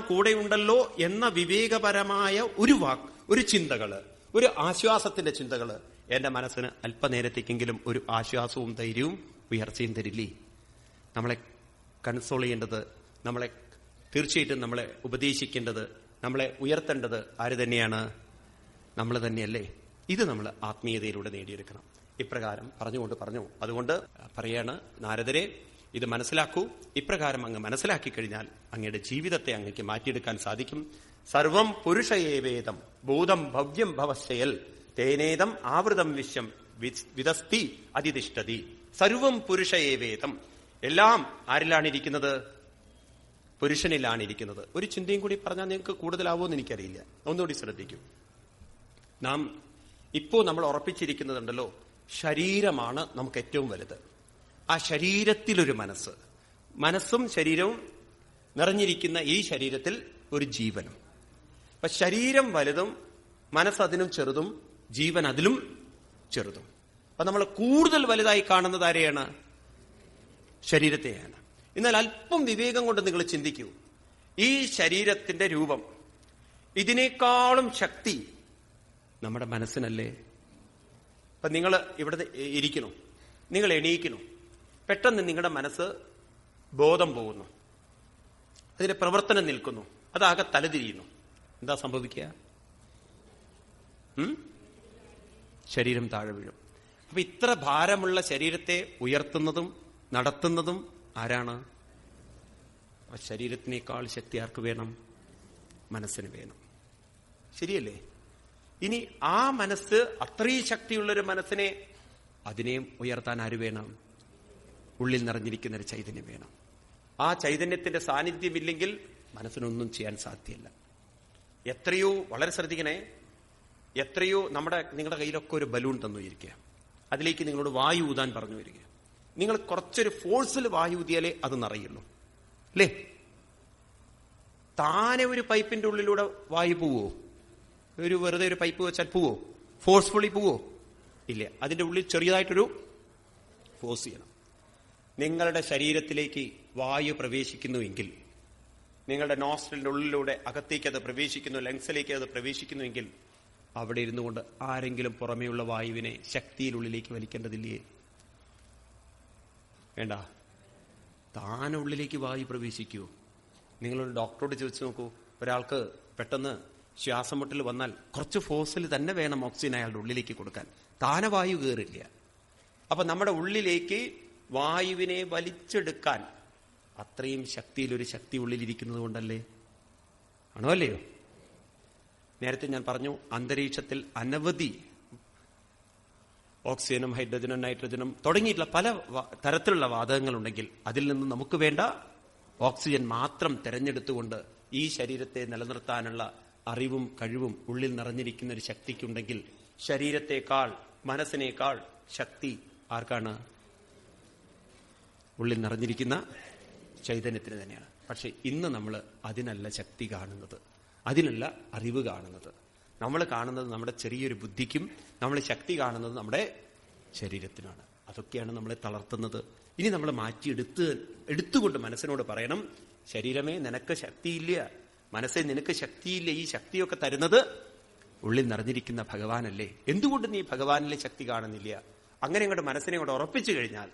കൂടെയുണ്ടല്ലോ എന്ന വിവേകപരമായ ഒരു വാക്ക് ഒരു ചിന്തകൾ ഒരു ആശ്വാസത്തിന്റെ ചിന്തകൾ എന്റെ മനസ്സിന് അല്പനേരത്തേക്കെങ്കിലും ഒരു ആശ്വാസവും ധൈര്യവും ഉയർച്ചയും തരില്ലേ? നമ്മളെ കൺസോൾ ചെയ്യേണ്ടത് നമ്മളെ തീർച്ചയായിട്ടും നമ്മളെ ഉപദേശിക്കേണ്ടത് നമ്മളെ ഉയർത്തേണ്ടത് ആര് തന്നെയാണ്? നമ്മൾ തന്നെയല്ലേ? ഇത് നമ്മൾ ആത്മീയതയിലൂടെ നേടിയെടുക്കണം. ഇപ്രകാരം പറഞ്ഞുകൊണ്ട് പറഞ്ഞു അതുകൊണ്ട് പറയാണ് നാരദരെ ഇത് മനസ്സിലാക്കൂ. ഇപ്രകാരം അങ്ങ് മനസ്സിലാക്കി കഴിഞ്ഞാൽ അങ്ങയുടെ ജീവിതത്തെ അങ്ങക്ക് മാറ്റിയെടുക്കാൻ സാധിക്കും. സർവം പുരുഷയേവേദം ഭൂതം ഭവ്യം ഭവശയൽ തേനേതം ആവൃതം വിശ്വം വിതസ്തി അതിതിഷ്ഠതി സർവം പുരുഷയേവേദം എല്ലാം ആരിലാണ് ഇരിക്കുന്നത് പുരുഷനിലാണ് ഇരിക്കുന്നത് ഒരു ചിന്തയും കൂടി പറഞ്ഞാൽ നിങ്ങൾക്ക് കൂടുതലാവുമെന്ന് എനിക്കറിയില്ല. ഒന്നുകൂടി ശ്രദ്ധിക്കും. നാം ഇപ്പോ നമ്മൾ ഉറപ്പിച്ചിരിക്കുന്നതുണ്ടല്ലോ ശരീരമാണ് നമുക്ക് ഏറ്റവും വലുത്. ആ ശരീരത്തിലൊരു മനസ്സ്. മനസ്സും ശരീരവും നിറഞ്ഞിരിക്കുന്ന ഈ ശരീരത്തിൽ ഒരു ജീവനും. അപ്പൊ ശരീരം വലുതും മനസ്സതിനും ചെറുതും ജീവൻ അതിലും ചെറുതും. അപ്പൊ നമ്മൾ കൂടുതൽ വലുതായി കാണുന്നത് ആരെയാണ്? ശരീരത്തെയാണ്. എന്നാൽ അല്പം വിവേകം കൊണ്ട് നിങ്ങൾ ചിന്തിക്കൂ. ഈ ശരീരത്തിന്റെ രൂപം ഇതിനേക്കാളും ശക്തി നമ്മുടെ മനസ്സിനല്ലേ? അപ്പൊ നിങ്ങൾ ഇവിടെ ഇരിക്കുന്നു. നിങ്ങൾ എണീക്കുന്നു. പെട്ടെന്ന് നിങ്ങളുടെ മനസ്സ് ബോധം പോകുന്നു. അതിന്റെ പ്രവർത്തനം നിൽക്കുന്നു. അതാകെ തലതിരിയുന്നു. എന്താ സംഭവിക്കുക? ശരീരം താഴെ വീഴും. അപ്പൊ ഇത്ര ഭാരമുള്ള ശരീരത്തെ ഉയർത്തുന്നതും നടത്തുന്നതും ആരാണ്? ശരീരത്തിനേക്കാൾ ശക്തി ആർക്ക് വേണം? മനസ്സിന് വേണം. ശരിയല്ലേ? ഇനി ആ മനസ്സ് അത്രയും ശക്തിയുള്ളൊരു മനസ്സിനെ അതിനെയും ഉയർത്താൻ ആര് വേണം? ഉള്ളിൽ നിറഞ്ഞിരിക്കുന്ന ഒരു ചൈതന്യം വേണം. ആ ചൈതന്യത്തിന്റെ സാന്നിധ്യമില്ലെങ്കിൽ മനസ്സിനൊന്നും ചെയ്യാൻ സാധ്യമല്ല എത്രയോ വളരെ ശ്രദ്ധിക്കണേ എത്രയോ നമ്മുടെ നിങ്ങളുടെ കയ്യിലൊക്കെ ഒരു ബലൂൺ തന്നു ഇരിക്കുക. അതിലേക്ക് നിങ്ങളോട് വായു ഊതാൻ പറഞ്ഞു വരിക. നിങ്ങൾ കുറച്ചൊരു ഫോഴ്സിൽ വായു ഊതിയാലേ അത് നിറയുള്ളൂ. അല്ലേ? താനെ ഒരു പൈപ്പിന്റെ ഉള്ളിലൂടെ വായു പോവോ? ഒരു വെറുതെ ഒരു പൈപ്പ് വെച്ചാൽ പോവോ? ഫോഴ്സ്ഫുള്ളി പോവോ? ഇല്ല? അതിന്റെ ഉള്ളിൽ ചെറിയതായിട്ടൊരു ഫോഴ്സ് ചെയ്യണം. നിങ്ങളുടെ ശരീരത്തിലേക്ക് വായു പ്രവേശിക്കുന്നുവെങ്കിൽ നിങ്ങളുടെ നോസ്ട്രലിന്റെ ഉള്ളിലൂടെ അകത്തേക്ക് അത് പ്രവേശിക്കുന്നു ലങ്സിലേക്ക് അത് പ്രവേശിക്കുന്നുവെങ്കിൽ അവിടെ ഇരുന്നു കൊണ്ട് ആരെങ്കിലും പുറമേയുള്ള വായുവിനെ ശക്തിയിലുള്ളിലേക്ക് വലിക്കേണ്ടതില്ലേ? വേണ്ട. താനുള്ളിലേക്ക് വായു പ്രവേശിക്കൂ. നിങ്ങളൊരു ഡോക്ടറോട് ചോദിച്ചു നോക്കൂ. ഒരാൾക്ക് പെട്ടെന്ന് ശ്വാസം മുട്ടൽ വന്നാൽ കുറച്ച് ഫോഴ്സിൽ തന്നെ വേണം ഓക്സിജൻ അയാളുടെ ഉള്ളിലേക്ക് കൊടുക്കാൻ. താനവായു കയറില്ല അപ്പൊ നമ്മുടെ ഉള്ളിലേക്ക് വായുവിനെ വലിച്ചെടുക്കാൻ അത്രയും ശക്തിയിൽ ഒരു ശക്തി ഉള്ളിലിരിക്കുന്നത് കൊണ്ടല്ലേ? ആണോ അല്ലയോ? നേരത്തെ ഞാൻ പറഞ്ഞു അന്തരീക്ഷത്തിൽ അനവധി ഓക്സിജനും ഹൈഡ്രജനും നൈട്രജനും തുടങ്ങിയിട്ടുള്ള പല തരത്തിലുള്ള വാതകങ്ങളുണ്ടെങ്കിൽ അതിൽ നിന്ന് നമുക്ക് വേണ്ട ഓക്സിജൻ മാത്രം തിരഞ്ഞെടുത്തുകൊണ്ട് ഈ ശരീരത്തെ നിലനിർത്താനുള്ള അറിവും കഴിവും ഉള്ളിൽ നിറഞ്ഞിരിക്കുന്ന ഒരു ശക്തിക്കുണ്ടെങ്കിൽ ശരീരത്തെക്കാൾ മനസ്സിനേക്കാൾ ശക്തി ആർക്കാണ്? ഉള്ളിൽ നിറഞ്ഞിരിക്കുന്ന ചൈതന്യത്തിന് തന്നെയാണ്. പക്ഷെ ഇന്ന് നമ്മൾ അതിനല്ല ശക്തി കാണുന്നത്. അതിനല്ല അറിവ് കാണുന്നത്. നമ്മൾ കാണുന്നത് നമ്മുടെ ചെറിയൊരു ബുദ്ധിക്കും നമ്മൾ ശക്തി കാണുന്നത് നമ്മുടെ ശരീരത്തിനാണ്. അതൊക്കെയാണ് നമ്മളെ തളർത്തുന്നത്. ഇനി നമ്മൾ മാറ്റിയെടുത്ത് എടുത്തുകൊണ്ട് മനസ്സിനോട് പറയണം ശരീരമേ നിനക്ക് ശക്തിയില്ല. മനസ്സേ നിനക്ക് ശക്തിയില്ല. ഈ ശക്തിയൊക്കെ തരുന്നത് ഉള്ളിൽ നിറഞ്ഞിരിക്കുന്ന ഭഗവാനല്ലേ. എന്തുകൊണ്ട് നീ ഭഗവാനിലെ ശക്തി കാണുന്നില്ല? അങ്ങനെ ഇങ്ങോട്ട് മനസ്സിനെ അങ്ങോട്ട് ഉറപ്പിച്ചു കഴിഞ്ഞാൽ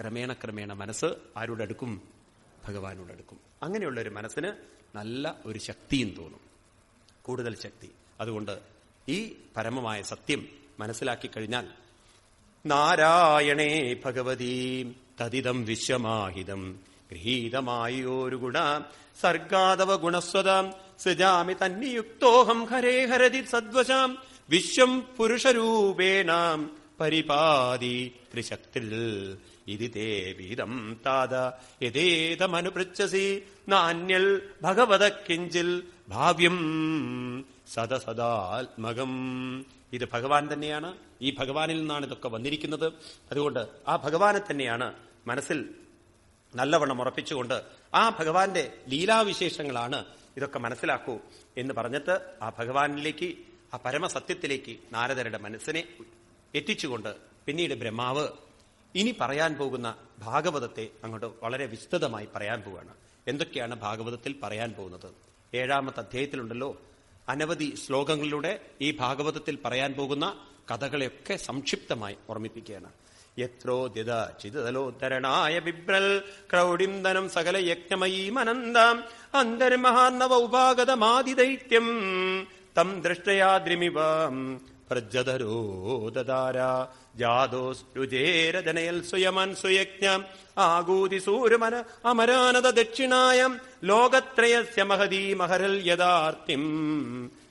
ക്രമേണ ക്രമേണ മനസ്സ് ആരോട് അടുക്കും ഭഗവാനോട് അടുക്കും അങ്ങനെയുള്ള ഒരു മനസ്സിന് നല്ല ഒരു ശക്തിയും തോന്നും. കൂടുതൽ ശക്തി. അതുകൊണ്ട് ഈ പരമമായ സത്യം മനസ്സിലാക്കി കഴിഞ്ഞാൽ നാരായണേ ഭഗവതീ തതിതം വിശ്വമാഹിതം. ഗൃഹീതമായോരു ഗുണ സർഗാതവ ഗുണസ്വത സൃജാമി തന്നിയുക്തോഹം ഹരേ ഹരതി സദ്വശാം. വിശ്വം പുരുഷരൂപേണാം പരിപാതി ത്രിശക്തിൽ ഇതി താത യഥേതമനുപൃച്ഛസി. നാന്യൽ ഭഗവത കിഞ്ചിൽ ഭാവ്യം സദസദാത്മകം. ഇത് ഭഗവാൻ തന്നെയാണ്. ഈ ഭഗവാനിൽ നിന്നാണ് ഇതൊക്കെ വന്നിരിക്കുന്നത്. അതുകൊണ്ട് ആ ഭഗവാനെ തന്നെയാണ് മനസ്സിൽ നല്ലവണ്ണം ഉറപ്പിച്ചുകൊണ്ട് ആ ഭഗവാന്റെ ലീലാവിശേഷങ്ങളാണ് ഇതൊക്കെ മനസ്സിലാക്കൂ എന്ന് പറഞ്ഞിട്ട് ആ ഭഗവാനിലേക്ക് ആ പരമസത്യത്തിലേക്ക് നാരദരുടെ മനസ്സിനെ എത്തിച്ചുകൊണ്ട് പിന്നീട് ബ്രഹ്മാവ് ഇനി പറയാൻ പോകുന്ന ഭാഗവതത്തെ അങ്ങോട്ട് വളരെ വിസ്തൃതമായി പറയാൻ പോവുകയാണ് എന്തൊക്കെയാണ് ഭാഗവതത്തിൽ പറയാൻ പോകുന്നത്? ഏഴാമത്തെ അധ്യായത്തിലുണ്ടല്ലോ. അനവധി ശ്ലോകങ്ങളിലൂടെ ഈ ഭാഗവതത്തിൽ പറയാൻ പോകുന്ന കഥകളെയൊക്കെ സംക്ഷിപ്തമായി ഓർമ്മിപ്പിക്കുകയാണ്. യത്രോദ്യത ചിതലോത്തരണായ ബിബ്രൽ ക്രൗഡിംദനം സകല യജ്ഞമയീമനന്ദാം അന്തർമഹാന്നവ ഉപാഗതമാതിദൈത്യം തം ദൃഷ്ടയാദ്രിമിവ പ്രജ്ജതരോദാര ജാതോസ്രുജേരജനയൽ സ്വയമാൻ സ്വയജ്ഞം ആകൂതി സൂര്യമന അമരാനത ദക്ഷിണായം. ലോകത്രയസ്യ മഹതീ മഹരൽ യഥാർത്ഥിം.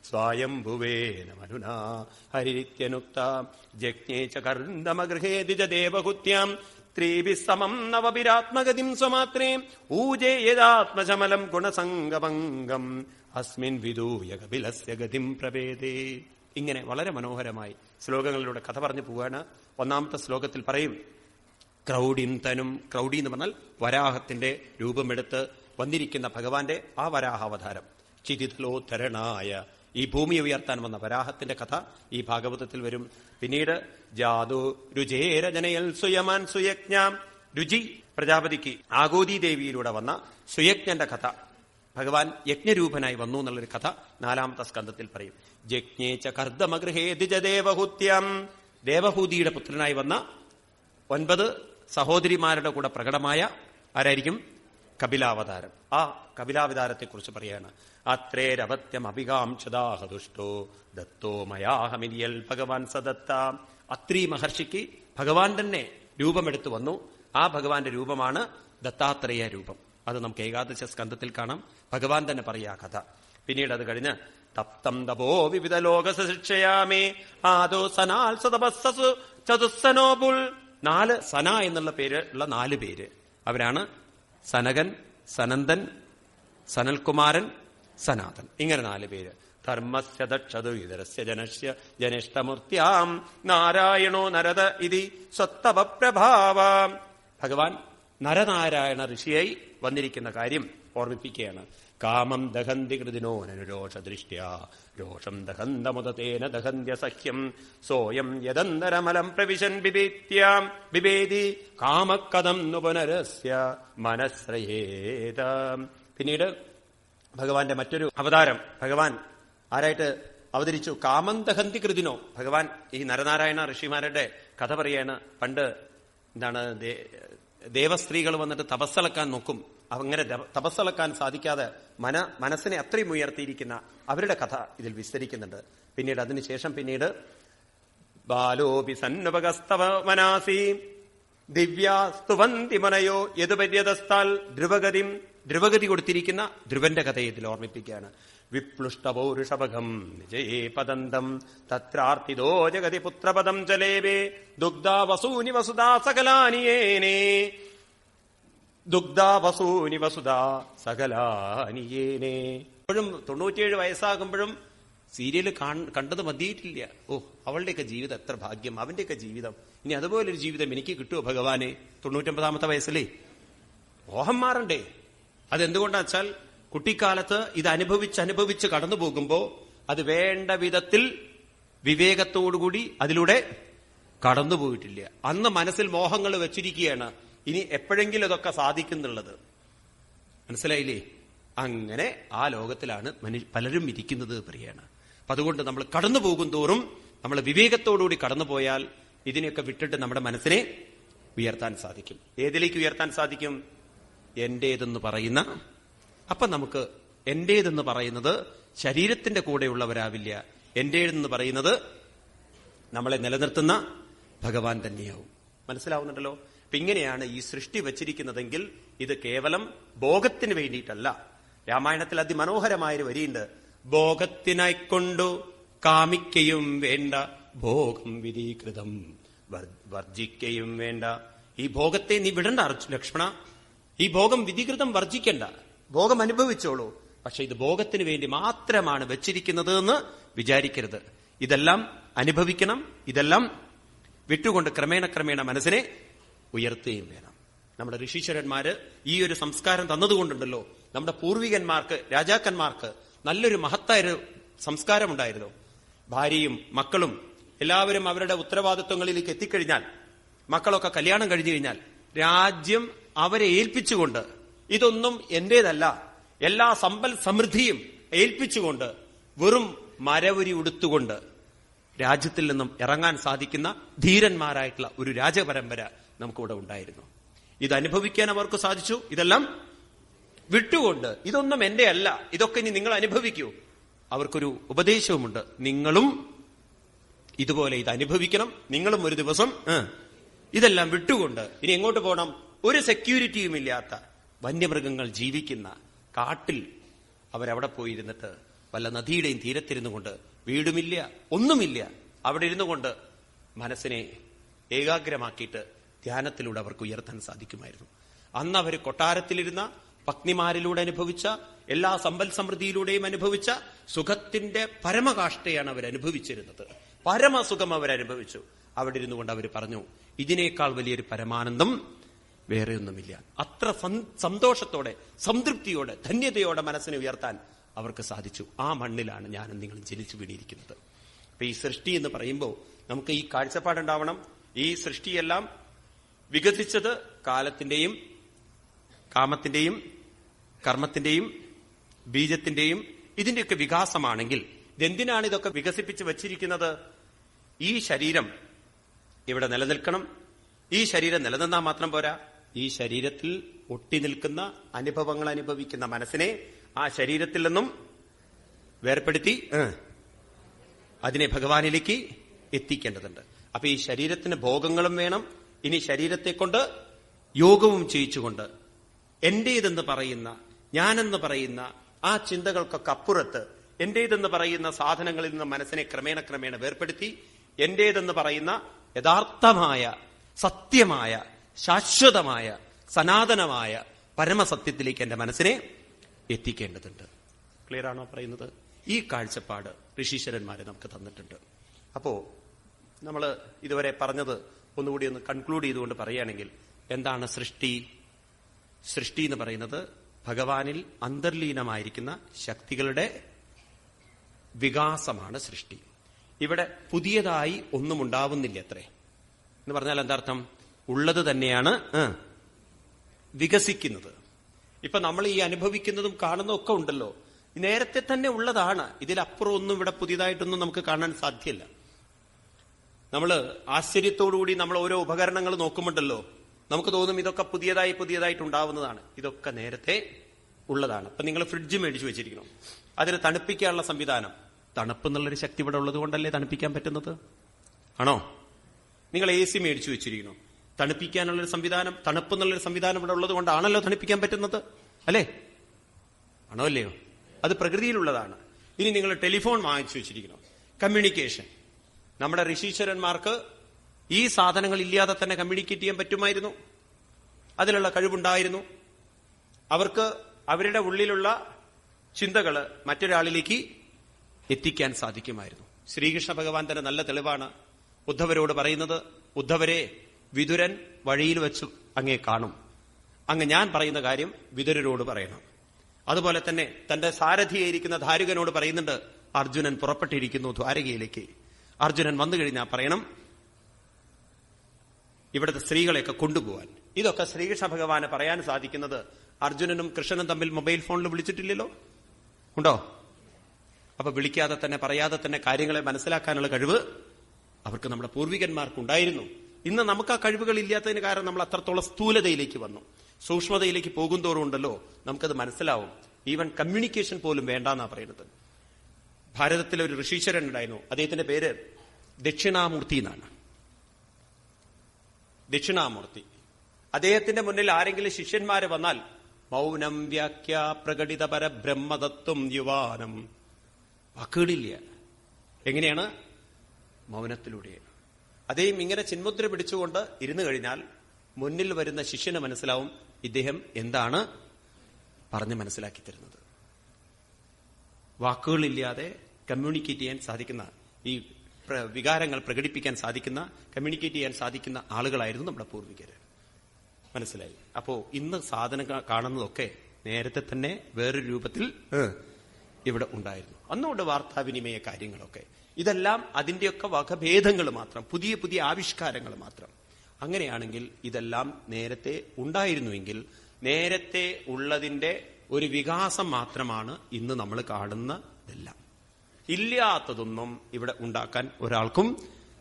സ്വായംഭുവേന മനുനാ ഹരിത്യനുക്ത ജജ്ഞേ ച കർന്ദമഗൃഹേ ദ്വിജദേവഹുത്യാം ത്രീഭിः സമം നവഭിരാത്മഗതിം സ്വമാത്രേ. ഊജേ യദാത്മശമലം ഗുണസംഗമംഗം. അസ്മിൻ വിദൂയ കപിലസ്യ ഗതിം പ്രവേദേ ഇങ്ങനെ വളരെ മനോഹരമായി ശ്ലോകങ്ങളിലൂടെ കഥ പറഞ്ഞു പോവുകയാണ് ഒന്നാമത്തെ ശ്ലോകത്തിൽ പറയും ക്രൗഡിന്തനും ക്രൗഡി എന്ന് പറഞ്ഞാൽ വരാഹത്തിന്റെ രൂപമെടുത്ത് വന്നിരിക്കുന്ന ഭഗവാന്റെ ആ വരാഹാവതാരം. ചിരിതലോത്തരണായ ഈ ഭൂമി ഉയർത്താൻ വന്ന വരാഹത്തിന്റെ കഥ ഈ ഭാഗവതത്തിൽ വരും. പിന്നീട് ജാതു രുചേരജനയൽ സുയമാൻ സുയജ്ഞാം. രുചി പ്രജാപതിക്ക് ആഗോദി ദേവിയിലൂടെ വന്ന സുയജ്ഞന്റെ കഥ. ഭഗവാൻ യജ്ഞരൂപനായി വന്നു എന്നുള്ളൊരു കഥ നാലാമത്തെ സ്കന്ധത്തിൽ പറയും. യജ്ഞേച്ച കർദ്ദമഗൃഹേ ദ്വിജദേവഹൂത്യം ദേവഹൂതിയുടെ പുത്രനായി വന്ന ഒൻപത് സഹോദരിമാരുടെ കൂടെ പ്രകടമായ ആരായിരിക്കും? കപിലാവതാരം. ആ കപിലാവതാരത്തെക്കുറിച്ച് പറയാണ്. അത്രേരവത്യം അഭികാംക്ഷദാഹദുഷ്ടോ ദത്തോ മയാഹമിനിയൽ ഭഗവാൻ സദത്ത. അത്രി മഹർഷിക്ക് ഭഗവാൻ തന്നെ രൂപമെടുത്തു വന്നു. ആ ഭഗവാന്റെ രൂപമാണ് ദത്താത്രേയ രൂപം. അത് നമുക്ക് ഏകാദശ സ്കന്ധത്തിൽ കാണാം. ഭഗവാൻ തന്നെ പറയാ കഥ. പിന്നീട് അത് കഴിഞ്ഞ് തപ്തം തപോ വിവിധ ലോക ലോകശിക്ഷയാമേ ആദോ സനാൽ സതപസ്സു ചതുസ്സനോപുൽ നാല് സന എന്നുള്ള പേര് ഉള്ള നാല് പേര്. അവരാണ് സനകൻ സനന്ദൻ സനൽകുമാരൻ സനാതൻ. ഇങ്ങനെ നാല് പേര്. ധർമ്മസ്യ ദക്ഷതു ഇതരസ്യ ജനസ്യ ജനിഷ്ടമൂർത്തിയാം നാരായണോ നരത ഇതി സ്വത്തവ പ്രഭാവ ഭഗവാൻ നരനാരായണ ഋഷിയായി വന്നിരിക്കുന്ന കാര്യം ഓർമ്മിപ്പിക്കുകയാണ്. കാമം ദഹന്തി കൃതിനോ നനുരോഷ ദൃഷ്ട്യാ രോഷം ദഹന്തമുദതേന ദഹന്ത്യ സഖ്യം. സോയം യദന്തരമലം പ്രവിശൻ ബിബേത്യാം ബിബേദി കാമക്കഥം നു പുനരസ്യ മനസ്രയേത പിന്നീട് ഭഗവാന്റെ മറ്റൊരു അവതാരം ഭഗവാൻ ആരായിട്ട് അവതരിച്ചു? കാമന്തഹന്തി കൃതിനോ. ഭഗവാൻ ഈ നരനാരായണ ഋഷിമാരുടെ കഥ പറയാണ് പണ്ട് എന്താണ് ദേവസ്ത്രീകൾ വന്നിട്ട് തപസ്സളക്കാൻ നോക്കും. അങ്ങനെ തപസ്സളക്കാൻ സാധിക്കാതെ മന മനസ്സിനെ അത്രയും ഉയർത്തിയിരിക്കുന്ന അവരുടെ കഥ ഇതിൽ വിസ്തരിക്കുന്നുണ്ട്. പിന്നീട് അതിനുശേഷം പിന്നീട് ബാലോപി സന്നുപകസ്തവ മനാസി. ദിവ്യാസ്തുവന്തി മനയോ യതുപര്യതസ്ഥാൽ ധ്രുവഗതിം ധ്രുവഗതി കൊടുത്തിരിക്കുന്ന ധ്രുവന്റെ കഥയെ ഇതിൽ ഓർമ്മിപ്പിക്കുകയാണ്. വിപ്ലുഷ്ടപൗരുഷഭകം വിജയേ പദന്തം. തത്രാർത്തിതോ ജഗതി പുത്രപദം ചലേവേ ദുഗ്ധാ വസൂനി വസുധാ സകലാനിയേനേ. ദുഗ്ധാ വസൂനി വസുധാ സകലാനിയേനേ. ഇപ്പോഴും തൊണ്ണൂറ്റിയേഴ് വയസ്സാകുമ്പോഴും സീരിയൽ കണ്ടത് മതിയിട്ടില്ല ഓ അവളുടെയൊക്കെ ജീവിതം എത്ര ഭാഗ്യം. അവന്റെയൊക്കെ ജീവിതം. ഇനി അതുപോലൊരു ജീവിതം എനിക്ക് കിട്ടുമോ ഭഗവാനെ? തൊണ്ണൂറ്റൊമ്പതാമത്തെ വയസ്സിലേ മോഹം മാറണ്ടേ അതെന്തുകൊണ്ടാ വെച്ചാൽ കുട്ടിക്കാലത്ത് ഇത് അനുഭവിച്ച് അനുഭവിച്ച് കടന്നു പോകുമ്പോൾ അത് വേണ്ട വിധത്തിൽ വിവേകത്തോടുകൂടി അതിലൂടെ കടന്നുപോയിട്ടില്ല അന്ന് മനസ്സിൽ മോഹങ്ങൾ വെച്ചിരിക്കുകയാണ്. ഇനി എപ്പോഴെങ്കിലും ഇതൊക്കെ സാധിക്കുന്നുള്ളത്. മനസ്സിലായില്ലേ? അങ്ങനെ ആ ലോകത്തിലാണ് പലരും ഇരിക്കുന്നത് പറയാണ് അപ്പൊ അതുകൊണ്ട് നമ്മൾ കടന്നു പോകും തോറും നമ്മൾ വിവേകത്തോടുകൂടി കടന്നുപോയാൽ ഇതിനെയൊക്കെ വിട്ടിട്ട് നമ്മുടെ മനസ്സിനെ ഉയർത്താൻ സാധിക്കും. ഏതിലേക്ക് ഉയർത്താൻ സാധിക്കും? എന്റേതെന്ന് പറയുന്ന അപ്പൊ നമുക്ക് എന്റേതെന്ന് പറയുന്നത് ശരീരത്തിന്റെ കൂടെയുള്ളവരാവില്ല. എന്റേതെന്ന് പറയുന്നത് നമ്മളെ നിലനിർത്തുന്ന ഭഗവാൻ തന്നെയാവും. മനസ്സിലാവുന്നുണ്ടല്ലോ? അപ്പൊ ഇങ്ങനെയാണ് ഈ സൃഷ്ടി വച്ചിരിക്കുന്നതെങ്കിൽ ഇത് കേവലം ഭോഗത്തിന് വേണ്ടിയിട്ടല്ല. രാമായണത്തിൽ അതിമനോഹരമായൊരു വരിയുണ്ട്. ഭോഗത്തിനായിക്കൊണ്ടു കാമിക്കയും വേണ്ട ഭോഗം വിധീകൃതം വർ- വർജിക്കയും വേണ്ട. ഈ ഭോഗത്തെ നീ വിടണ്ട ലക്ഷ്മണ. ഈ ഭോഗം വിധികൃതം വർജിക്കണ്ട. ഭോഗം അനുഭവിച്ചോളൂ. പക്ഷെ ഇത് ഭോഗത്തിന് വേണ്ടി മാത്രമാണ് വെച്ചിരിക്കുന്നത് എന്ന് വിചാരിക്കരുത്. ഇതെല്ലാം അനുഭവിക്കണം ഇതെല്ലാം വിട്ടുകൊണ്ട് ക്രമേണ ക്രമേണ മനസ്സിനെ ഉയർത്തുകയും വേണം. നമ്മുടെ ഋഷീശ്വരന്മാര് ഈ ഒരു സംസ്കാരം തന്നതുകൊണ്ടുണ്ടല്ലോ. നമ്മുടെ പൂർവികന്മാർക്ക് രാജാക്കന്മാർക്ക് നല്ലൊരു മഹത്തായ ഒരു സംസ്കാരം സംസ്കാരമുണ്ടായിരുന്നു. ഭാര്യയും മക്കളും എല്ലാവരും അവരുടെ ഉത്തരവാദിത്വങ്ങളിലേക്ക് എത്തിക്കഴിഞ്ഞാൽ മക്കളൊക്കെ കല്യാണം കഴിഞ്ഞു കഴിഞ്ഞാൽ രാജ്യം അവരെ ഏൽപ്പിച്ചുകൊണ്ട് ഇതൊന്നും എന്റേതല്ല. എല്ലാ സമ്പൽ സമൃദ്ധിയും ഏൽപ്പിച്ചുകൊണ്ട് വെറും മരവുരി ഉടുത്തുകൊണ്ട് രാജ്യത്തിൽ നിന്നും ഇറങ്ങാൻ സാധിക്കുന്ന ധീരന്മാരായിട്ടുള്ള ഒരു രാജപരമ്പര നമുക്കിവിടെ ഉണ്ടായിരുന്നു. ഇത് അനുഭവിക്കാൻ അവർക്ക് സാധിച്ചു. ഇതെല്ലാം വിട്ടുകൊണ്ട് ഇതൊന്നും എന്റെ അല്ല ഇതൊക്കെ ഇനി നിങ്ങൾ അനുഭവിക്കൂ. അവർക്കൊരു ഉപദേശവുമുണ്ട്. നിങ്ങളും ഇതുപോലെ ഇത് അനുഭവിക്കണം. നിങ്ങളും ഒരു ദിവസം ഇതെല്ലാം വിട്ടുകൊണ്ട് ഇനി എങ്ങോട്ട് പോകണം ഒരു സെക്യൂരിറ്റിയും ഇല്ലാത്ത വന്യമൃഗങ്ങൾ ജീവിക്കുന്ന കാട്ടിൽ അവരവിടെ പോയിരുന്നിട്ട് വല്ല നദിയുടെയും തീരത്തിരുന്നു കൊണ്ട് വീടുമില്ല ഒന്നുമില്ല. അവിടെ ഇരുന്നു കൊണ്ട് മനസ്സിനെ ഏകാഗ്രമാക്കിയിട്ട് ധ്യാനത്തിലൂടെ അവർക്ക് ഉയർത്താൻ സാധിക്കുമായിരുന്നു. അന്ന് അവർ കൊട്ടാരത്തിലിരുന്ന പത്നിമാരിലൂടെ അനുഭവിച്ച എല്ലാ സമ്പൽ സമൃദ്ധിയിലൂടെയും അനുഭവിച്ച സുഖത്തിന്റെ പരമകാഷ്ഠയാണ് അവർ അനുഭവിച്ചിരുന്നത് പരമസുഖം അവരനുഭവിച്ചു. അവിടെ ഇരുന്നു കൊണ്ട് അവർ പറഞ്ഞു ഇതിനേക്കാൾ വലിയൊരു പരമാനന്ദം വേറെ ഒന്നുമില്ല. അത്ര സന്തോഷത്തോടെ സംതൃപ്തിയോടെ ധന്യതയോടെ മനസ്സിനെ ഉയർത്താൻ അവർക്ക് സാധിച്ചു. ആ മണ്ണിലാണ് ഞാനും നിങ്ങളും ജനിച്ചു വീണിരിക്കുന്നത്. അപ്പൊ ഈ സൃഷ്ടി എന്ന് പറയുമ്പോൾ നമുക്ക് ഈ കാഴ്ചപ്പാടുണ്ടാവണം. ഈ സൃഷ്ടിയെല്ലാം വികസിച്ചത് കാലത്തിന്റെയും കാമത്തിന്റെയും കർമ്മത്തിന്റെയും ബീജത്തിന്റെയും ഇതിന്റെയൊക്കെ വികാസമാണെങ്കിൽ ഇതെന്തിനാണ് ഇതൊക്കെ വികസിപ്പിച്ച് വച്ചിരിക്കുന്നത്? ഈ ശരീരം ഇവിടെ നിലനിൽക്കണം. ഈ ശരീരം നിലനിന്നാൽ മാത്രം പോരാ. ഈ ശരീരത്തിൽ ഒട്ടി നിൽക്കുന്ന അനുഭവങ്ങൾ അനുഭവിക്കുന്ന മനസ്സിനെ ആ ശരീരത്തിൽ നിന്നും വേർപ്പെടുത്തി അതിനെ ഭഗവാനിലേക്ക് എത്തിക്കേണ്ടതുണ്ട്. അപ്പൊ ഈ ശരീരത്തിന് ഭോഗങ്ങളും വേണം. ഇനി ശരീരത്തെ കൊണ്ട് യോഗവും ചെയ്യിച്ചുകൊണ്ട് എന്റേതെന്ന് പറയുന്ന ഞാനെന്ന് പറയുന്ന ആ ചിന്തകൾക്കൊക്കെ അപ്പുറത്ത് എന്റേതെന്ന് പറയുന്ന സാധനങ്ങളിൽ നിന്ന് മനസ്സിനെ ക്രമേണ ക്രമേണ വേർപ്പെടുത്തി എന്റേതെന്ന് പറയുന്ന യഥാർത്ഥമായ സത്യമായ ശാശ്വതമായ സനാതനമായ പരമസത്യത്തിലേക്ക് എന്റെ മനസ്സിനെ എത്തിക്കേണ്ടതുണ്ട്. ക്ലിയർ ആണോ പറയുന്നത്? ഈ കാഴ്ചപ്പാട് ഋഷീശ്വരന്മാരെ നമുക്ക് തന്നിട്ടുണ്ട്. അപ്പോ നമ്മൾ ഇതുവരെ പറഞ്ഞത് ഒന്നുകൂടി ഒന്ന് കൺക്ലൂഡ് ചെയ്തുകൊണ്ട് പറയുകയാണെങ്കിൽ എന്താണ് സൃഷ്ടി? സൃഷ്ടി എന്ന് പറയുന്നത് ഭഗവാനിൽ അന്തർലീനമായിരിക്കുന്ന ശക്തികളുടെ വികാസമാണ് സൃഷ്ടി. ഇവിടെ പുതിയതായി ഒന്നും ഉണ്ടാവുന്നില്ല അത്രേ. എന്ന് പറഞ്ഞാൽ എന്താർത്ഥം? ഉള്ളത് തന്നെയാണ് വികസിക്കുന്നത്. ഇപ്പൊ നമ്മൾ ഈ അനുഭവിക്കുന്നതും കാണുന്നതും ഒക്കെ ഉണ്ടല്ലോ. നേരത്തെ തന്നെ ഉള്ളതാണ്. ഇതിലപ്പുറം ഒന്നും ഇവിടെ പുതിയതായിട്ടൊന്നും നമുക്ക് കാണാൻ സാധ്യമല്ല നമ്മൾ ആശ്ചര്യത്തോടുകൂടി നമ്മൾ ഓരോ ഉപകരണങ്ങൾ നോക്കുമ്പോണ്ടല്ലോ. നമുക്ക് തോന്നും ഇതൊക്കെ പുതിയതായി പുതിയതായിട്ട് ഉണ്ടാവുന്നതാണ് ഇതൊക്കെ നേരത്തെ ഉള്ളതാണ്. അപ്പൊ നിങ്ങൾ ഫ്രിഡ്ജ് മേടിച്ചു വെച്ചിരിക്കണം. അതിന് തണുപ്പിക്കാനുള്ള സംവിധാനം. തണുപ്പ് എന്നുള്ളൊരു ശക്തി ഇവിടെ ഉള്ളത് കൊണ്ടല്ലേ തണുപ്പിക്കാൻ പറ്റുന്നത്? ആണോ? നിങ്ങൾ എ സി മേടിച്ചു വെച്ചിരിക്കണം തണുപ്പിക്കാനുള്ളൊരു സംവിധാനം തണുപ്പ് എന്നുള്ളൊരു സംവിധാനം ഇവിടെ ഉള്ളത് കൊണ്ടാണല്ലോ തണുപ്പിക്കാൻ പറ്റുന്നത് അല്ലേ? ആണോ അല്ലയോ? അത് പ്രകൃതിയിലുള്ളതാണ്. ഇനി നിങ്ങൾ ടെലിഫോൺ വാങ്ങിച്ചു വെച്ചിരിക്കണം. കമ്മ്യൂണിക്കേഷൻ. നമ്മുടെ ഋഷീശ്വരന്മാർക്ക് ഈ സാധനങ്ങൾ ഇല്ലാതെ തന്നെ കമ്മ്യൂണിക്കേറ്റ് ചെയ്യാൻ പറ്റുമായിരുന്നു. അതിലുള്ള കഴിവുണ്ടായിരുന്നു. അവർക്ക് അവരുടെ ഉള്ളിലുള്ള ചിന്തകൾ മറ്റൊരാളിലേക്ക് എത്തിക്കാൻ സാധിക്കുമായിരുന്നു. ശ്രീകൃഷ്ണ ഭഗവാൻ തന്നെ നല്ല തെളിവാണ് ഉദ്ധവരോട് പറയുന്നത്. ഉദ്ധവരെ വിതുരൻ വഴിയിൽ വെച്ച് അങ്ങേ കാണും. അങ്ങ് ഞാൻ പറയുന്ന കാര്യം വിതുരരോട് പറയണം. അതുപോലെ തന്നെ തന്റെ സാരഥിയായിരിക്കുന്ന ധാരുകനോട് പറയുന്നുണ്ട് അർജുനൻ പുറപ്പെട്ടിരിക്കുന്നു ദ്വാരകയിലേക്ക്. അർജുനൻ വന്നു കഴിഞ്ഞാൽ പറയണം ഇവിടുത്തെ സ്ത്രീകളെയൊക്കെ കൊണ്ടുപോകാൻ ഇതൊക്കെ ശ്രീകൃഷ്ണ ഭഗവാന് പറയാൻ സാധിക്കുന്നത് അർജുനനും കൃഷ്ണനും തമ്മിൽ മൊബൈൽ ഫോണിൽ വിളിച്ചിട്ടില്ലല്ലോ? ഉണ്ടോ? അപ്പൊ വിളിക്കാതെ തന്നെ പറയാതെ തന്നെ കാര്യങ്ങളെ മനസ്സിലാക്കാനുള്ള കഴിവ് അവർക്ക് നമ്മുടെ പൂർവികന്മാർക്കുണ്ടായിരുന്നു. ഇന്ന് നമുക്ക് ആ കഴിവുകൾ ഇല്ലാത്തതിന് കാരണം നമ്മൾ അത്രത്തോളം സ്ഥൂലതയിലേക്ക് വന്നു. സൂക്ഷ്മതയിലേക്ക് പോകുന്തോറും ഉണ്ടല്ലോ നമുക്കത് മനസ്സിലാവും. ഈവൻ കമ്മ്യൂണിക്കേഷൻ പോലും വേണ്ടെന്നാ പറയുന്നത്. ഭാരതത്തിലെ ഒരു ഋഷീശ്വരൻ ഉണ്ടായിരുന്നു. അദ്ദേഹത്തിന്റെ പേര് ദക്ഷിണാമൂർത്തി എന്നാണ്. ദക്ഷിണാമൂർത്തി. അദ്ദേഹത്തിന്റെ മുന്നിൽ ആരെങ്കിലും ശിഷ്യന്മാരെ വന്നാൽ മൗനം വ്യാഖ്യ പ്രകടിത പരബ്രഹ്മതത്വം യുവാനം. വാക്കുകളില്ല. എങ്ങനെയാണ്? മൗനത്തിലൂടെയാണ്. അദ്ദേഹം ഇങ്ങനെ ചിന്മുദ്ര പിടിച്ചുകൊണ്ട് ഇരുന്നു കഴിഞ്ഞാൽ മുന്നിൽ വരുന്ന ശിഷ്യന് മനസ്സിലാവും ഇദ്ദേഹം എന്താണ് പറഞ്ഞ് മനസ്സിലാക്കി തരുന്നത്. വാക്കുകളില്ലാതെ കമ്മ്യൂണിക്കേറ്റ് ചെയ്യാൻ സാധിക്കുന്ന ഈ വികാരങ്ങൾ പ്രകടിപ്പിക്കാൻ സാധിക്കുന്ന കമ്മ്യൂണിക്കേറ്റ് ചെയ്യാൻ സാധിക്കുന്ന ആളുകളായിരുന്നു നമ്മുടെ പൂർവികർ മനസ്സിലായി? അപ്പോ ഇന്ന് സാധനം കാണുന്നതൊക്കെ നേരത്തെ തന്നെ വേറൊരു രൂപത്തിൽ ഇവിടെ ഉണ്ടായിരുന്നു. അന്നുകൊണ്ട് വാർത്താവിനിമയ കാര്യങ്ങളൊക്കെ ഇതെല്ലാം അതിന്റെയൊക്കെ വകഭേദങ്ങൾ മാത്രം പുതിയ പുതിയ ആവിഷ്കാരങ്ങൾ മാത്രം. അങ്ങനെയാണെങ്കിൽ ഇതെല്ലാം നേരത്തെ ഉണ്ടായിരുന്നുവെങ്കിൽ നേരത്തെ ഉള്ളതിന്റെ ഒരു വികാസം മാത്രമാണ് ഇന്ന് നമ്മൾ കാണുന്നതെല്ലാം. ഇല്ലാത്തതൊന്നും ഇവിടെ ഉണ്ടാക്കാൻ ഒരാൾക്കും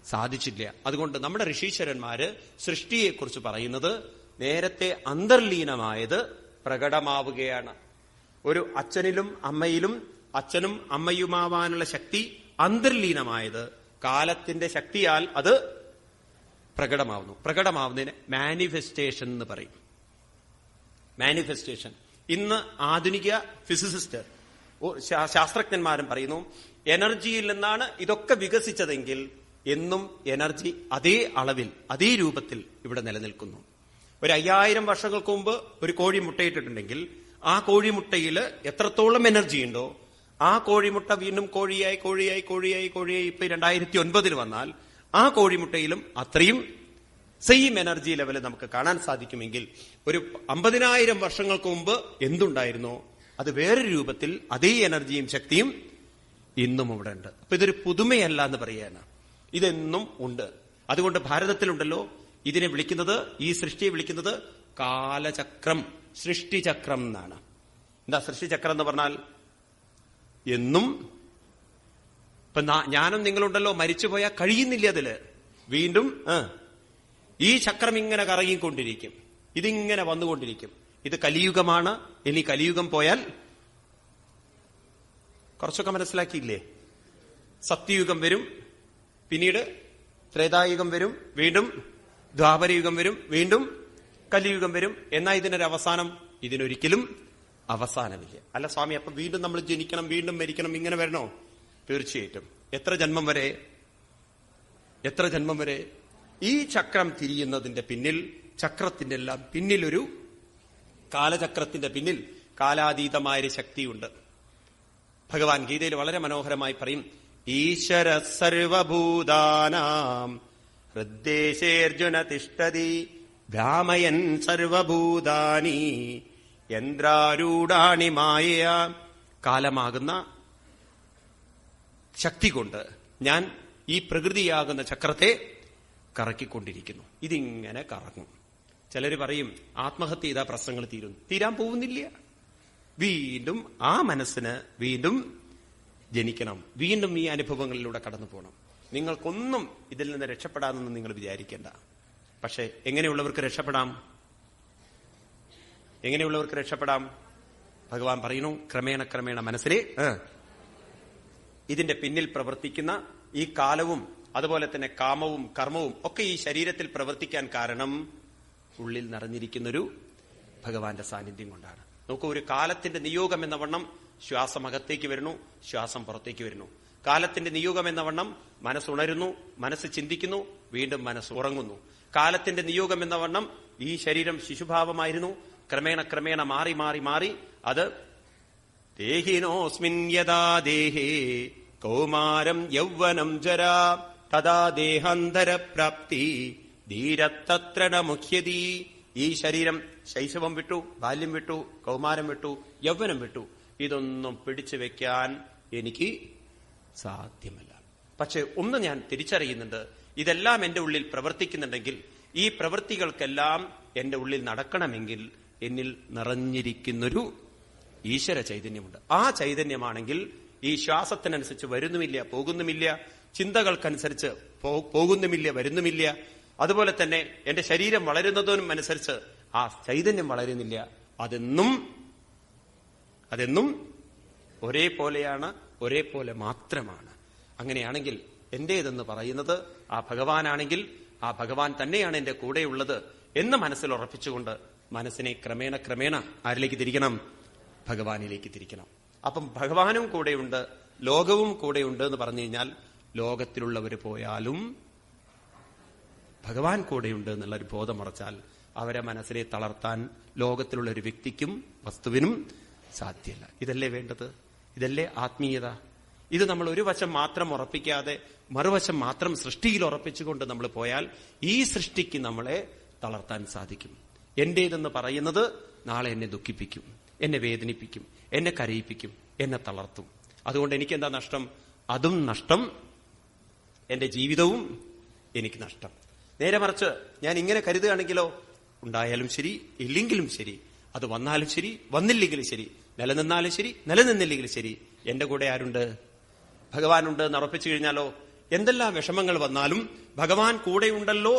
സാധിച്ചില്ല. അതുകൊണ്ട് നമ്മുടെ ഋഷീശ്വരന്മാര് സൃഷ്ടിയെക്കുറിച്ച് പറയുന്നത് നേരത്തെ അന്തർലീനമായത് പ്രകടമാവുകയാണ്. ഒരു അച്ഛനിലും അമ്മയിലും അച്ഛനും അമ്മയുമാവാനുള്ള ശക്തി അന്തർലീനമായത് കാലത്തിന്റെ ശക്തിയാൽ അത് പ്രകടമാവുന്നു. പ്രകടമാവുന്നതിന് മാനിഫെസ്റ്റേഷൻ എന്ന് പറയും. മാനിഫെസ്റ്റേഷൻ ഇന്ന് ആധുനിക ഫിസിസിസ്റ്റ് ശാസ്ത്രജ്ഞന്മാരും പറയുന്നു എനർജിയിൽ നിന്നാണ് ഇതൊക്കെ വികസിച്ചതെങ്കിൽ എന്നും എനർജി അതേ അളവിൽ അതേ രൂപത്തിൽ ഇവിടെ നിലനിൽക്കുന്നു. ഒരു അയ്യായിരം വർഷങ്ങൾക്ക് മുമ്പ് ഒരു കോഴി മുട്ടയിട്ടിട്ടുണ്ടെങ്കിൽ ആ കോഴിമുട്ടയിൽ എത്രത്തോളം എനർജി ഉണ്ടോ ആ കോഴിമുട്ട വീണ്ടും കോഴിയായി കോഴിയായി കോഴിയായി കോഴിയായി ഇപ്പൊ രണ്ടായിരത്തി ഒൻപതിൽ വന്നാൽ ആ കോഴിമുട്ടയിലും അത്രയും സെയിം എനർജി ലെവൽ നമുക്ക് കാണാൻ സാധിക്കുമെങ്കിൽ ഒരു അമ്പതിനായിരം വർഷങ്ങൾക്ക് മുമ്പ് എന്തുണ്ടായിരുന്നോ? അത് വേറൊരു രൂപത്തിൽ അതേ എനർജിയും ശക്തിയും ഇന്നും ഇവിടെ ഉണ്ട്. അപ്പൊ ഇതൊരു പുതുമയല്ല എന്ന് പറയാണ് ഇതെന്നും ഉണ്ട്. അതുകൊണ്ട് ഭാരതത്തിലുണ്ടല്ലോ ഇതിനെ വിളിക്കുന്നത് ഈ സൃഷ്ടിയെ വിളിക്കുന്നത് കാലചക്രം സൃഷ്ടിചക്രം എന്നാണ്. എന്താ സൃഷ്ടിചക്രം എന്ന് പറഞ്ഞാൽ എന്നും ഇപ്പൊ ഞാനും നിങ്ങളുണ്ടല്ലോ മരിച്ചുപോയാൽ കഴിയുന്നില്ല അതിൽ. വീണ്ടും ഈ ചക്രം ഇങ്ങനെ കറങ്ങിക്കൊണ്ടിരിക്കും. ഇതിങ്ങനെ വന്നുകൊണ്ടിരിക്കും. ഇത് കലിയുഗമാണ്. ഇനി കലിയുഗം പോയാൽ കുറച്ചൊക്കെ മനസ്സിലാക്കിയില്ലേ? സത്യയുഗം വരും പിന്നീട് ത്രേതായുഗം വരും വീണ്ടും ദ്വാപരയുഗം വരും വീണ്ടും കലിയുഗം വരും. എന്നാ ഇതിനൊരു അവസാനം ഇതിനൊരിക്കലും അവസാനമില്ല. അല്ല സ്വാമി അപ്പൊ വീണ്ടും നമ്മൾ ജനിക്കണം വീണ്ടും മരിക്കണം ഇങ്ങനെ വരണോ? തീർച്ചയായിട്ടും. എത്ര ജന്മം വരെ? എത്ര ജന്മം വരെ? ഈ ചക്രം തിരിയുന്നതിന്റെ പിന്നിൽ ചക്രത്തിന്റെ എല്ലാം പിന്നിലൊരു കാലചക്രത്തിന്റെ പിന്നിൽ കാലാതീതമായൊരു ശക്തിയുണ്ട്. ഭഗവാൻ ഗീതയിൽ വളരെ മനോഹരമായി പറയും ഈശ്വര സർവഭൂതാനാം ഹൃദ്ദേശേർജുന തിഷ്ടതി ഭ്രാമയൻ സർവഭൂതാനി യന്ത്രാരൂഢാണി മായ കാലമാകുന്ന ശക്തി കൊണ്ട് ഞാൻ ഈ പ്രകൃതിയാകുന്ന ചക്രത്തെ കറക്കിക്കൊണ്ടിരിക്കുന്നു. ഇതിങ്ങനെ കറങ്ങും. ചിലർ പറയും ആത്മഹത്യ ചെയ്താൽ പ്രശ്നങ്ങൾ തീരും. തീരാൻ പോകുന്നില്ല. വീണ്ടും ആ മനസ്സിന് വീണ്ടും ജനിക്കണം. വീണ്ടും ഈ അനുഭവങ്ങളിലൂടെ കടന്നു പോകണം നിങ്ങൾക്കൊന്നും ഇതിൽ നിന്ന് രക്ഷപ്പെടാമെന്ന് നിങ്ങൾ വിചാരിക്കേണ്ട. പക്ഷെ എങ്ങനെയുള്ളവർക്ക് രക്ഷപ്പെടാം? എങ്ങനെയുള്ളവർക്ക് രക്ഷപ്പെടാം? ഭഗവാൻ പറയുന്നു ക്രമേണ ക്രമേണ മനസ്സിലെ ഇതിന്റെ പിന്നിൽ പ്രവർത്തിക്കുന്ന ഈ കാലവും അതുപോലെ തന്നെ കാമവും കർമ്മവും ഒക്കെ ഈ ശരീരത്തിൽ പ്രവർത്തിക്കാൻ കാരണം ഉള്ളിൽ നിറഞ്ഞിരിക്കുന്നൊരു ഭഗവാന്റെ സാന്നിധ്യം കൊണ്ടാണ്. നോക്കൂ ഒരു കാലത്തിന്റെ നിയോഗം എന്ന വണ്ണം ശ്വാസം അകത്തേക്ക് വരുന്നു ശ്വാസം പുറത്തേക്ക് വരുന്നു. കാലത്തിന്റെ നിയോഗം എന്ന വണ്ണം മനസ്സുണരുന്നു മനസ്സ് ചിന്തിക്കുന്നു വീണ്ടും മനസ്സ് ഉറങ്ങുന്നു. കാലത്തിന്റെ നിയോഗം എന്ന വണ്ണം ഈ ശരീരം ശിശുഭാവമായിരുന്നു ക്രമേണ ക്രമേണ മാറി മാറി മാറി അത് ദേഹിനോസ്മിൻ യഥാ ദേഹേ കൗമാരം യൗവനം ജരാ തഥാ ദേഹാന്തരപ്രാപ്തി. ധീരത്തത്ര മുഖ്യതി ഈ ശരീരം ശൈശവം വിട്ടു ബാല്യം വിട്ടു കൗമാരം വിട്ടു യൗവനം വിട്ടു. ഇതൊന്നും പിടിച്ചു വെക്കാൻ എനിക്ക് സാധ്യമല്ല. പക്ഷെ ഒന്ന് ഞാൻ തിരിച്ചറിയുന്നുണ്ട്. ഇതെല്ലാം എന്റെ ഉള്ളിൽ പ്രവർത്തിക്കുന്നുണ്ടെങ്കിൽ ഈ പ്രവൃത്തികൾക്കെല്ലാം എന്റെ ഉള്ളിൽ നടക്കണമെങ്കിൽ എന്നിൽ നിറഞ്ഞിരിക്കുന്നൊരു ഈശ്വര ചൈതന്യമുണ്ട്. ആ ചൈതന്യമാണെങ്കിൽ ഈ ശ്വാസത്തിനനുസരിച്ച് വരുന്നുമില്ല പോകുന്നുമില്ല ചിന്തകൾക്കനുസരിച്ച് പോകുന്നുമില്ല വരുന്നുമില്ല. അതുപോലെ തന്നെ എന്റെ ശരീരം വളരുന്നതിനും അനുസരിച്ച് ആ ചൈതന്യം വളരുന്നില്ല. അതെന്നും അതെന്നും ഒരേപോലെയാണ് ഒരേപോലെ മാത്രമാണ്. അങ്ങനെയാണെങ്കിൽ എന്റേതെന്ന് പറയുന്നത് ആ ഭഗവാനാണെങ്കിൽ ആ ഭഗവാൻ തന്നെയാണ് എന്റെ കൂടെയുള്ളത് എന്ന് മനസ്സിൽ ഉറപ്പിച്ചുകൊണ്ട് മനസ്സിനെ ക്രമേണ ക്രമേണ ആരിലേക്ക് തിരിക്കണം? ഭഗവാനിലേക്ക് തിരിക്കണം. അപ്പം ഭഗവാനും കൂടെയുണ്ട് ലോകവും കൂടെയുണ്ട് എന്ന് പറഞ്ഞു കഴിഞ്ഞാൽ ലോകത്തിലുള്ളവർ പോയാലും ഭഗവാൻ കൂടെയുണ്ട് എന്നുള്ളൊരു ബോധമുറച്ചാൽ അവരെ മനസ്സിനെ തളർത്താൻ ലോകത്തിലുള്ള ഒരു വ്യക്തിക്കും വസ്തുവിനും സാധ്യമല്ല ഇതല്ലേ വേണ്ടത്? ഇതല്ലേ ആത്മീയത? ഇത് നമ്മൾ ഒരു വശം മാത്രം ഉറപ്പിക്കാതെ മറുവശം മാത്രം സൃഷ്ടിയിൽ ഉറപ്പിച്ചുകൊണ്ട് നമ്മൾ പോയാൽ ഈ സൃഷ്ടിക്ക് നമ്മളെ തളർത്താൻ സാധിക്കും. എന്റേതെന്ന് പറയുന്നത് നാളെ എന്നെ ദുഃഖിപ്പിക്കും എന്നെ വേദനിപ്പിക്കും എന്നെ കരയിപ്പിക്കും എന്നെ തളർത്തും. അതുകൊണ്ട് എനിക്ക് എന്താ നഷ്ടം? അതും നഷ്ടം എന്റെ ജീവിതവും എനിക്ക് നഷ്ടം. നേരെ മറിച്ച് ഞാൻ ഇങ്ങനെ കരുതുകയാണെങ്കിലോ ഉണ്ടായാലും ശരി ഇല്ലെങ്കിലും ശരി അത് വന്നാലും ശരി വന്നില്ലെങ്കിലും ശരി നിലനിന്നാലും ശരി നിലനിന്നില്ലെങ്കിലും ശരി എന്റെ കൂടെ ആരുണ്ട്? ഭഗവാനുണ്ട് എന്ന് ഉറപ്പിച്ചു കഴിഞ്ഞാലോ എന്തെല്ലാം വിഷമങ്ങൾ വന്നാലും ഭഗവാൻ കൂടെയുണ്ടല്ലോ